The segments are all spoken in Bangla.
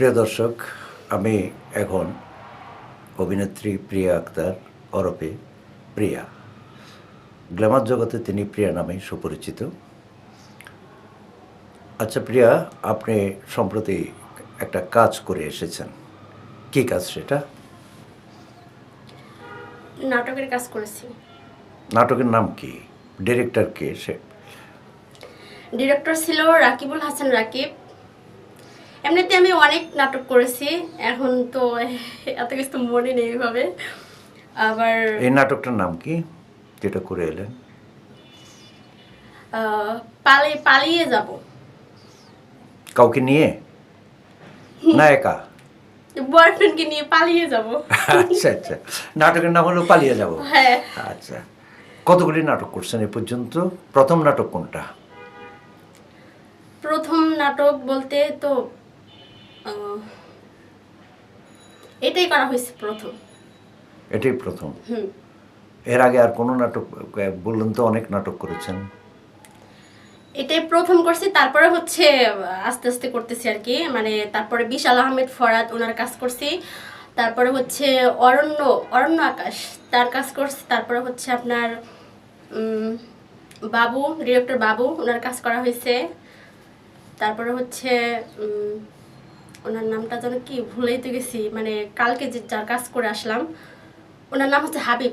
প্রিয় দর্শক আমি এখন অভিনেত্রী প্রিয়া আক্তার ওরফে প্রিয়া। গ্ল্যামার জগতে তিনি প্রিয়া নামে সুপরিচিত। আচ্ছা প্রিয়া আপনি সম্প্রতি একটা কাজ করে এসেছেন। কী কাজ সেটা? নাটকের কাজ করেছি। নাটকের নাম কি? ডিরেক্টর কে সে? ডিরেক্টর ছিল রাকিবুল হাসান রাকিব। এমনিতে আমি অনেক নাটক করেছি এখন তো এত কিছু মনে নেই এইভাবে আবার এই নাটকটার নাম কি? যেটা করে এলেন? পালিয়ে পালিয়ে যাব। কাউকে নিয়ে? না একা? বয়ফ্রেন্ডকে নিয়ে পালিয়ে যাব। আচ্ছা আচ্ছা। নাটকের নাম হলো পালিয়ে যাব। হ্যাঁ। আচ্ছা। কতগুলি নাটক করছেন এ পর্যন্ত? প্রথম নাটক কোনটা? প্রথম নাটক বলতে তো এটাই করা হয়েছে প্রথম। এটাই প্রথম? হুম। এর আগে আর কোনো নাটক বললেন তো অনেক নাটক করেছেন। এটাই প্রথম করছি তারপরে হচ্ছে আস্তে আস্তে করতেছি আর কি। মানে তারপরে বিশাল আহমেদ ফরাদ ওনার কাজ করছি। তারপরে হচ্ছে অরণ্য অরণ্য আকাশ তার কাজ করছি। তারপরে হচ্ছে আপনার বাবু ডিরেক্টর বাবু ওনার কাজ করা হয়েছে। তারপরে হচ্ছে ওনার নামটা যেন কি ভুলেই তো গেছি মানে কালকে যে যার কাজ করে আসলাম ওনার নাম হচ্ছে হাবিব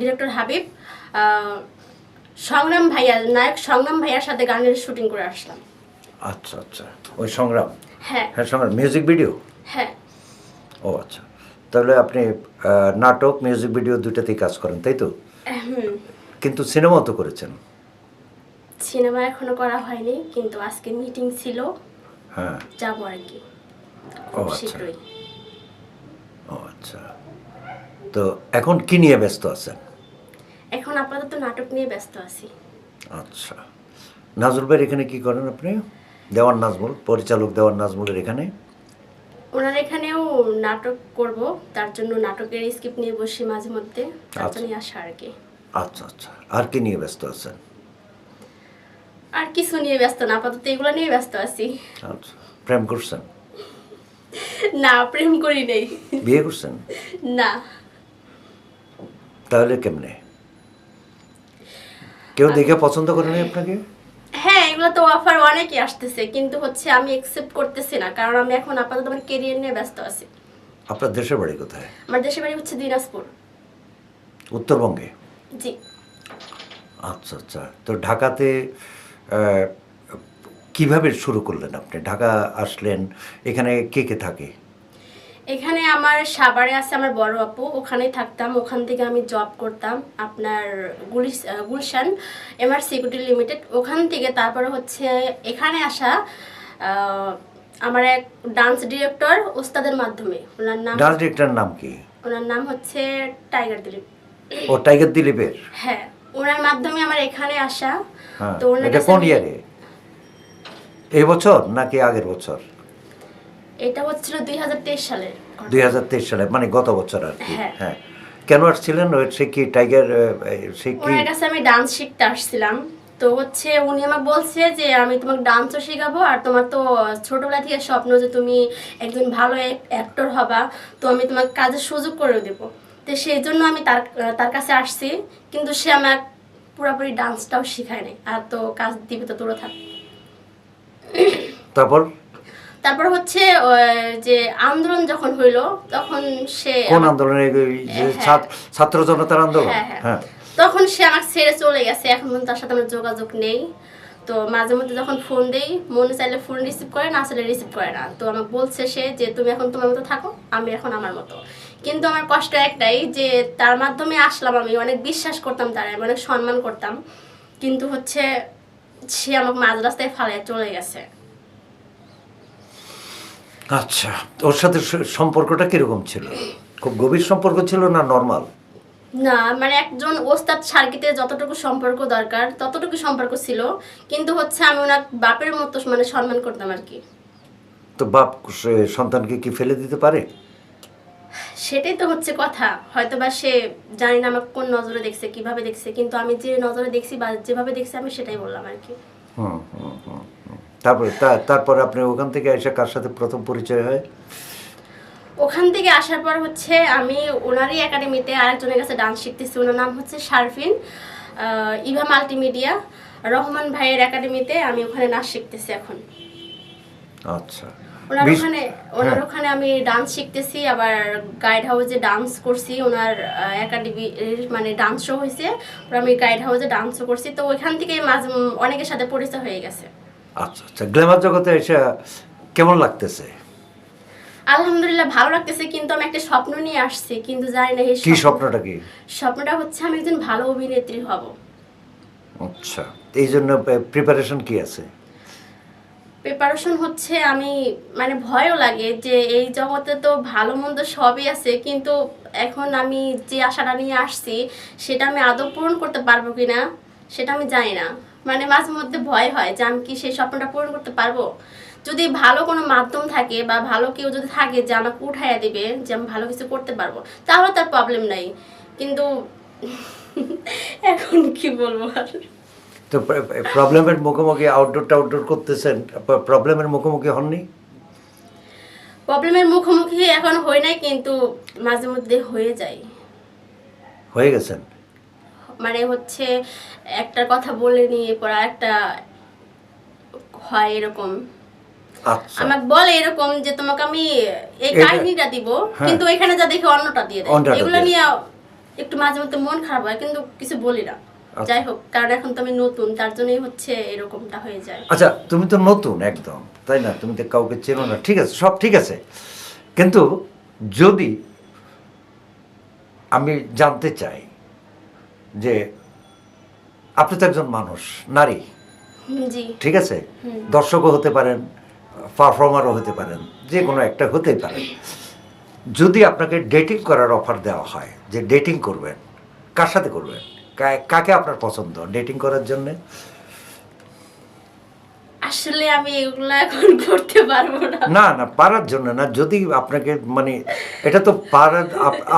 ডিরেক্টর হাবিব সংগ্রাম ভাইয়া নায়ক সংগ্রাম ভাইয়ার সাথে গানের শুটিং করে আসলাম। আচ্ছা আচ্ছা। ওই সংগ্রাম? হ্যাঁ। হ্যাঁ সংগ্রাম। মিউজিক ভিডিও হ্যাঁ। ও আচ্ছা। তাহলে আপনি নাটক মিউজিক ভিডিও দুটাতেই কাজ করেন তাই তো? কিন্তু সিনেমাও তো করেছেন। সিনেমা এখনও করা হয়নি কিন্তু আজকে মিটিং ছিল। হ্যাঁ। যাব আর কি। খুব আচ্ছা। শীঘ্রই ও আচ্ছা। তো এখন কি নিয়ে ব্যস্ত আছেন? এখন আপাতত নাটক নিয়ে ব্যস্ত আছি। আচ্ছা। ভাইয়ের এখানে কি করেন আপনি? দেওয়ান নাজমুল পরিচালক দেওয়ান নাজমুলের এখানে? ওনার এখানেও নাটক করব তার জন্য নাটকের স্ক্রিপ্ট নিয়ে বসি মাঝে মধ্যে তার আচ্ছা। জন্যই আসা আর কি। আচ্ছা আচ্ছা। আর কি নিয়ে ব্যস্ত আছেন? আর কিছু নিয়ে ব্যস্ত না আপাতত এগুলো নিয়ে ব্যস্ত আছি। আচ্ছা। প্রেম করছেন? না প্রেম করি নেই। বিয়ে করছেন? না। তাহলে কেমনে? কেউ দেখে পছন্দ করেনি আপনাকে? হ্যাঁ এগুলো তো অফার অনেকই আসতেছে কিন্তু হচ্ছে আমি একসেপ্ট করতেছি না কারণ আমি এখন আপাতত আমার কেরিয়ার নিয়ে ব্যস্ত আছি। আপনার দেশের বাড়ি কোথায়? আমার দেশের বাড়ি হচ্ছে দিনাজপুর। উত্তরবঙ্গে? জি। আচ্ছা আচ্ছা। তো ঢাকাতে কীভাবে শুরু করলেন আপনি? ঢাকা আসলেন এখানে কে কে থাকে? এখানে আমার সাভারে আছে আমার বড় আপু ওখানেই থাকতাম ওখান থেকে আমি জব করতাম আপনার গুলিশ আহ, গুলশান এমআর সিকিউরিটি লিমিটেড ওখান থেকে তারপরে হচ্ছে এখানে আসা আমার এক ডান্স ডিরেক্টর ওস্তাদের মাধ্যমে ওনার নাম ডান্স ডিরেক্টরের নাম কি? ওনার নাম হচ্ছে টাইগার দিলীপ। ও টাইগার দিলীপের? হ্যাঁ ওনার মাধ্যমে আমার এখানে আসা। হ্যাঁ তো ওনার কোন ইয়ারে এই বছর নাকি আগের বছর? এটা হচ্ছিল দুই হাজার তেইশ সালের দুই হাজার তেইশ সালে মানে গত বছর আর কি। হ্যাঁ। হ্যাঁ। কেন আসছিলেন? ওই সে কি টাইগার সে কি ওনার কাছে আমি ডান্স শিখতে আসছিলাম। তো হচ্ছে উনি আমাকে বলছে যে আমি তোমাকে ডান্সও শেখাবো আর তোমার তো ছোটবেলা থেকে স্বপ্ন যে তুমি একজন ভালো অ্যাক্টর হবা তো আমি তোমাকে কাজের সুযোগ করে দেবো। তো সেই জন্য আমি তার তার কাছে আসছি কিন্তু সে আমার পুরোপুরি ডান্সটাও শেখায় নাই। আর তো কাজ দিবে তো দূরে থাক। তারপর? তারপর হচ্ছে যে আন্দোলন যখন হইল তখন সে কোন আন্দোলনে যে হ্যাঁ। ছাত্র- জনতার আন্দোলন? হ্যাঁ, হ্যাঁ। হ্যাঁ। তখন সে আমাকে ছেড়ে চলে গেছে এখন তার সাথে আমার যোগাযোগ নেই। তো মাঝে মধ্যে যখন ফোন দেই মনে চাইলে ফোন রিসিভ করে না আসলে রিসিভ করে না। তো আমাকে বলছে সে যে তুমি এখন তোমার মতো থাকো আমি এখন আমার মতো। কিন্তু আমার কষ্ট একটাই যে তার মাধ্যমে আসলাম আমি অনেক বিশ্বাস করতাম তার আমি অনেক সম্মান করতাম। কিন্তু হচ্ছে সে আমাকে মাঝ রাস্তায় ফালিয়ে চলে গেছে। আচ্ছা ওর সাথে সম্পর্কটা কীরকম ছিল? খুব গভীর সম্পর্ক ছিল না নর্মাল না মানে একজন ওস্তাদ সার্কিতে যতটুকু সম্পর্ক দরকার ততটুকু সম্পর্ক ছিল। কিন্তু হচ্ছে আমি ওনার বাপের মতো মানে সম্মান করতাম আর কি। তো বাপ সে সন্তানকে কি ফেলে দিতে পারে? সেটাই তো হচ্ছে কথা। হয়তো বা সে জানি না আমাকে কোন নজরে দেখছে কীভাবে দেখছে কিন্তু আমি যে নজরে দেখছি বা যেভাবে দেখছি আমি সেটাই বললাম আর কি। হুম হুম। তারপরে তারপরে আপনি ওখান থেকে এসে কার সাথে প্রথম পরিচয় হয়? ওখান থেকে আসার পর হচ্ছে আমি ওনারই একাডেমিতে আরেকজনের কাছে ডান্স শিখতেছি। ওনার নাম হচ্ছে শারফিন ইভা মাল্টিমিডিয়া। রহমান ভাইয়ের একাডেমিতে আমি ওখানে নাচ শিখতেছি এখন। আচ্ছা। ওনার ওখানে ওনার হ্যাঁ। ওখানে আমি ডান্স শিখতেছি আবার গাইড হাউসে ডান্স করছি। ওনার একাডেমি মানে ডান্স শো হয়েছে। আমি গাইড হাউসে ডান্সও করছি। তো ওইখান থেকে মাঝে অনেকের সাথে পরিচয় হয়ে গেছে। আচ্ছা আচ্ছা গ্ল্যামার জগতে এসে কেমন লাগতেছে? আলহামদুলিল্লাহ ভালো লাগতেছে কিন্তু আমি একটা স্বপ্ন নিয়ে আসছি কিন্তু জানি না কি স্বপ্নটা কি? স্বপ্নটা হচ্ছে আমি একজন ভালো অভিনেত্রী হব। আচ্ছা এই জন্য প্রিপারেশন কি আছে? প্রিপারেশন হচ্ছে আমি মানে ভয়ও লাগে যে এই জগতে তো ভালো মন্দ সবই আছে কিন্তু এখন আমি যে আশাটা নিয়ে আসছি সেটা আমি আদৌ পূরণ করতে পারব কি না সেটা আমি জানি না। মানে মাঝে মধ্যে ভয় হয় যে আমি কি সেই স্বপ্নটা পূরণ করতে পারব? যদি ভালো কোনো মাধ্যম থাকে বা ভালো কেউ যদি থাকে যে আমাকে উঠাইয়া দিবে যে আমি ভালো কিছু করতে পারব তাহলে তার প্রবলেম নাই। কিন্তু এখন কি বলব আর? তো প্রবলেমের মুখোমুখি আউটডোর টাউটডোর করতেছেন প্রবলেমের মুখোমুখি হননি? প্রবলেমের মুখোমুখি এখন হয় নাই কিন্তু মাঝে মধ্যে হয়ে যায়। হয়ে গেছেন? মানে হচ্ছে একটা কথা বলে নিয়ে পর একটা হয় এরকম। আচ্ছা। আমাকে বলে এরকম যে তোমাকে আমি এই কাহিনীটা দিব হ্যাঁ। কিন্তু এখানে যা দেখে অন্যটা দিয়ে দেয়। এগুলো নিয়ে একটু মাঝে মধ্যে মন খারাপ হয় কিন্তু কিছু বলি না। আচ্ছা। যাই হোক কারণ এখন তো আমি নতুন তার জন্যই হচ্ছে এরকমটা হয়ে যায়। আচ্ছা তুমি তো নতুন একদম তাই না? তুমি তো কাউকে চেনো না। ঠিক আছে সব ঠিক আছে। কিন্তু যদি আমি জানতে চাই যে আপনি তো একজন মানুষ নারী। ঠিক আছে? দর্শকও হতে পারেন পারফর্মারও হতে পারেন যে কোনো একটা হতেই পারেন যদি আপনাকে ডেটিং করার অফার দেওয়া হয় যে ডেটিং করবেন কার সাথে করবেন? কাকে আপনার পছন্দ ডেটিং করার জন্যে? আসলে আমি এগুলো এখন করতে পারব না। না না পারার জন্য না। যদি আপনাকে মানে এটা তো পারার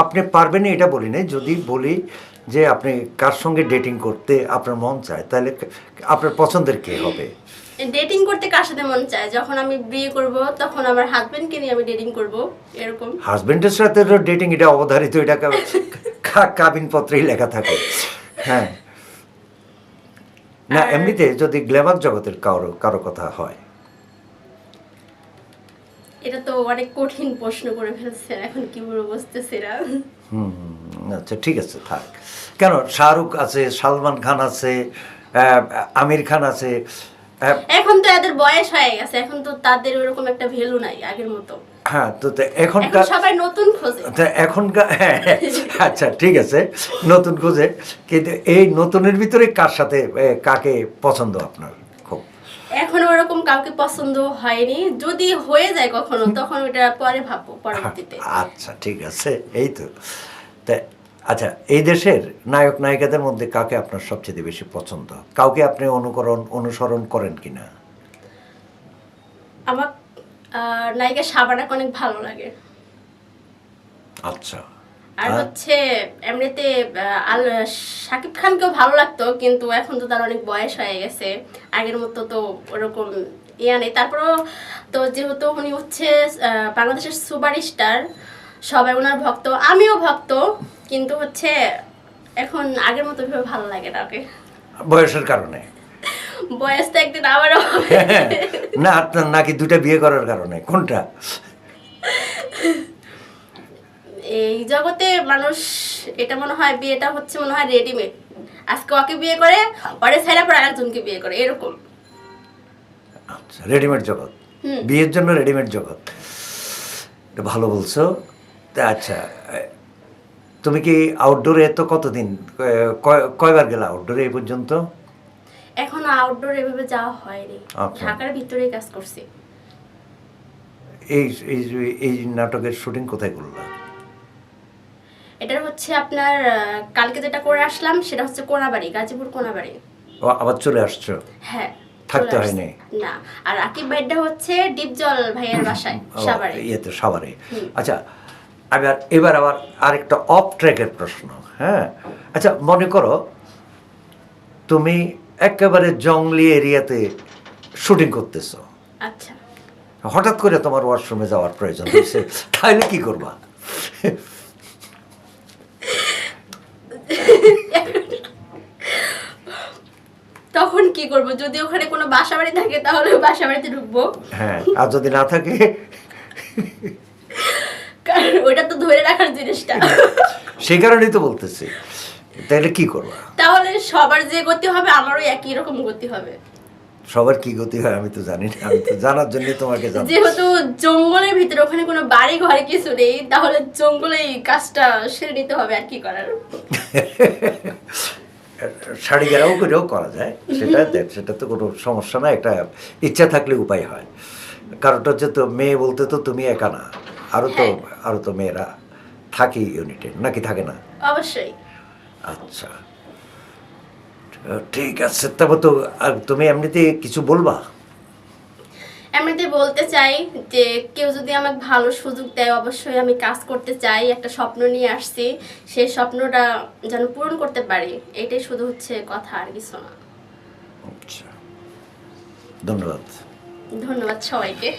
আপনি পারবেন এটা বলি না যদি বলি যে আপনি কার সঙ্গে ডেটিং করতে আপনার মন চায় তাহলে আপনার পছন্দের কে হবে? ডেটিং করতে কার সাথে মন চায়? যখন আমি বিয়ে করব তখন আমার হাজবেন্ডকে নিয়ে আমি ডেটিং করব এরকম। হাজবেন্ডের সাথে তো ডেটিং এটা অবধারিত এটা কা- কা- কাবিনপত্রেই লেখা থাকে। হ্যাঁ। না এমনিতে যদি গ্ল্যামার জগতের কারও কারও কথা হয়। এটা তো অনেক কঠিন প্রশ্ন করে ফেলছে এখন কি বলব বুঝতেছি না। হুম। আচ্ছা ঠিক আছে থাক। কেন? শাহরুখ আছে সালমান খান আছে আমির খান আছে এখন তো এদের বয়স হয়ে গেছে এখন তো তাদের ওরকম একটা ভ্যালু নাই আগের মতো। হ্যাঁ তো এখনকার সবাই নতুন খোঁজে। এখনকার হ্যাঁ, হ্যাঁ, আচ্ছা ঠিক আছে নতুন খুঁজে। কিন্তু এই নতুনের ভিতরে কার সাথে কাকে পছন্দ আপনার খুব? এখন ওরকম কাউকে পছন্দ হয়নি যদি হয়ে যায় কখনো তখন ওটা পরে ভাববো পরবর্তীতে। আচ্ছা ঠিক আছে এই তো। তা আচ্ছা এই দেশের নায়ক নায়িকাদের মধ্যে কাকে আপনার সবচেয়ে বেশি পছন্দ? কাউকে আপনি অনুকরণ অনুসরণ করেন কিনা? আমার নায়িকা সাবানাকে অনেক ভালো লাগে। আচ্ছা। আর হ্যাঁ। হচ্ছে এমনিতে আল শাকিব খানকেও ভালো লাগতো কিন্তু এখন তো তার অনেক বয়স হয়ে গেছে। আগের মতো তো ওরকম ইয়া নেই। তারপরেও তো যেহেতু উনি হচ্ছে বাংলাদেশের সুপার স্টার সবাই ওনার ভক্ত আমিও ভক্ত। কিন্তু হচ্ছে এখন আগের মতো ভেবে ভালো লাগে না ওকে বয়সের কারণে। বয়স তো একদিন আবারও হবে। না আপনার নাকি দুটা বিয়ে করার কারণে কোনটা? এই জগতে মানুষ এটা মনে হয় বিয়েটা হচ্ছে মনে হয় রেডিমেড আজকে ওকে বিয়ে করে পরে ছেড়ে পরে আরেকজনকে বিয়ে করে এরকম। আচ্ছা রেডিমেড জগৎ। বিয়ের জন্য রেডিমেড জগৎ। এটা ভালো বলছো। তা আচ্ছা তুমি কি আউটডোরে তো কতদিন? কয়- কয়- কয়বার গেলে আউটডোরে এই পর্যন্ত? এখন আউটডোর এভাবে যাওয়া হয়নি। আচ্ছা। ঢাকার ভিতরেই কাজ করছি। এই এই নাটকের শুটিং কোথায় করলা? এটা হচ্ছে আপনার কালকে যেটা করে আসলাম সেটা হচ্ছে কোনাবাড়ি গাজীপুর কোনাবাড়ি। ও আবার চলে আসছো? হ্যাঁ থাকতে হয়নি? না আর আকিব ভাইটা হচ্ছে ডিপজল ভাইয়ের বাসায় সাভারে। ইয়েতে সাভারে। আচ্ছা এবার এবার আবার আরেকটা অফ ট্র্যাকের প্রশ্ন হ্যাঁ? আচ্ছা মনে করো তুমি একেবারে জঙ্গলি এরিয়াতে শুটিং করতেছো। আচ্ছা। হঠাৎ করে তোমার ওয়াশরুমে যাওয়ার প্রয়োজন হয়েছে তাহলে কি করবা? তখন কি করব? যদি ওখানে কোনো বাসা বাড়ি থাকে তাহলে বাসা বাড়িতে ঢুকবো। হ্যাঁ আর যদি না থাকে? কারণ ওইটা তো ধরে রাখার জিনিসটা। সেই কারণেই তো বলতেছি। তাহলে কি করবা? তাহলে সবার যে গতি হবে আমারও একই রকম গতি হবে। সবার কি গতি হয় আমি তো জানি না আমি তো জানার জন্য তোমাকে জানি যেহেতু জঙ্গলের ভিতরে ওখানে কোনো বাড়ি ঘরে কিছু নেই তাহলে জঙ্গলেই কাজটা সেরে নিতে হবে আর কি করার। শাড়ি গেরাও করেও করা যায় সেটা সেটা তো কোনো সমস্যা না একটা ইচ্ছা থাকলে উপায় হয়। কারণটা হচ্ছে তো মেয়ে বলতে তো তুমি একা না। আরও তো আরও তো মেয়েরা থাকে ইউনিটে নাকি থাকে না? অবশ্যই। আচ্ছা। ঠিক আছে তবে তো আর তুমি এমনিতে কিছু বলবা? এমনিতে বলতে চাই যে কেউ যদি আমাকে ভালো সুযোগ দেয় অবশ্যই আমি কাজ করতে চাই একটা স্বপ্ন নিয়ে আসছি সেই স্বপ্নটা যেন পূরণ করতে পারি এটাই শুধু হচ্ছে কথা আর কিছু না। আচ্ছা। ধন্যবাদ। ধন্যবাদ সবাইকে।